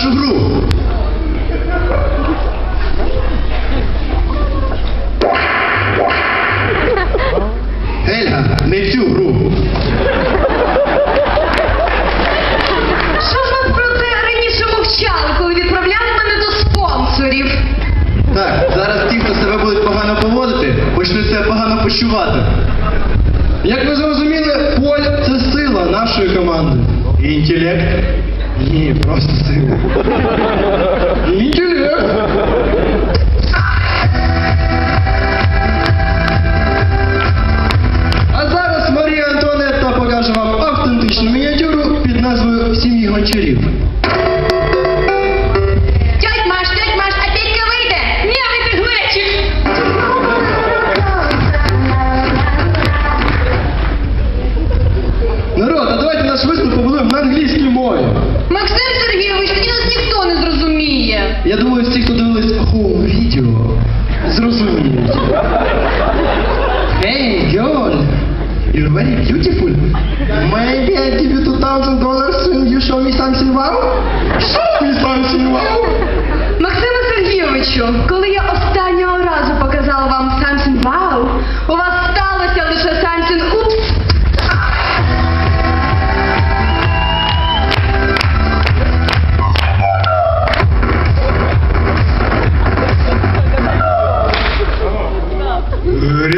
нашу гру. Гельга, не в цю гру. Що ж ви про це раніше мовчали, коли відправляли мене до спонсорів? Так, зараз ті, хто себе будуть погано поводити, почнуть себе погано почувати. Як ви зрозуміли, поль це сила нашої команди. І інтелект? Ні, просто сила. Інтелект. Я думаю, всі, хто дивились home відео, зрозуміють. Hey, girl, you're very beautiful. Maybe I give you 2000 dollars and you show me something wow? Show me something wow. Максиме Сергійовичу, коли я останнього разу показала вам something wow, у вас сталося лише something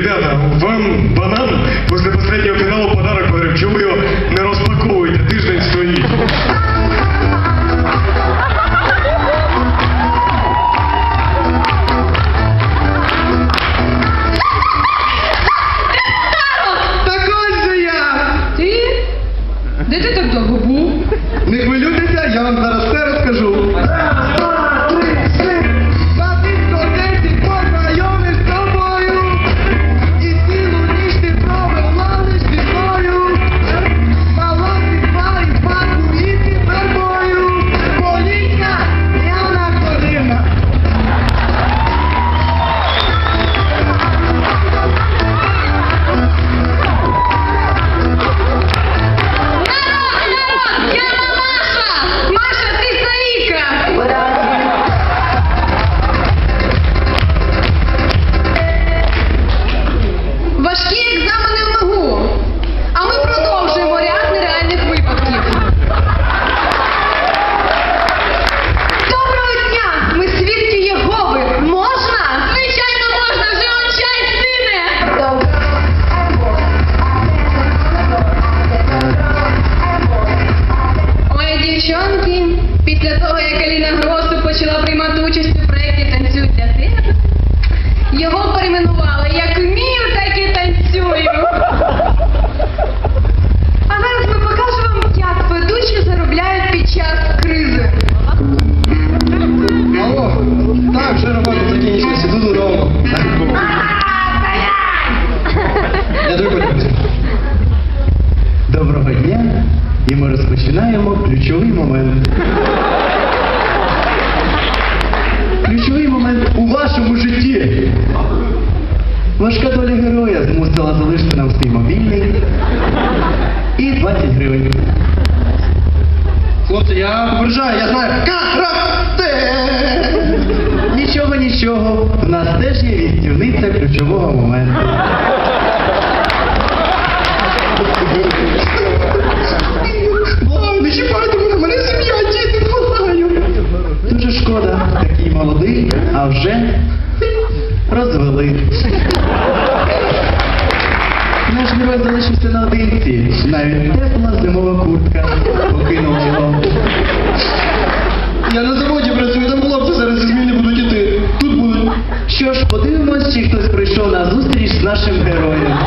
Ребята, вам банан житті. Важка доля героя змусила залишити нам свій мобільний і 20 гривень. Хлопці, я попереджаю, я знаю. Карате! Нічого, нічого. У нас теж є відстівниця ключового моменту. Не чіпайте мене, мене сім'я, діти, благаю. Дуже шкода, такий молодий, а вже розвели. Наш герой залишився наодинці. Навіть тепла зимова куртка покинула його. Я на заводі працюю, там хлопці зараз зі зміни будуть іти. Тут будуть. Що ж, подивимось, чи хтось прийшов на зустріч з нашим героєм.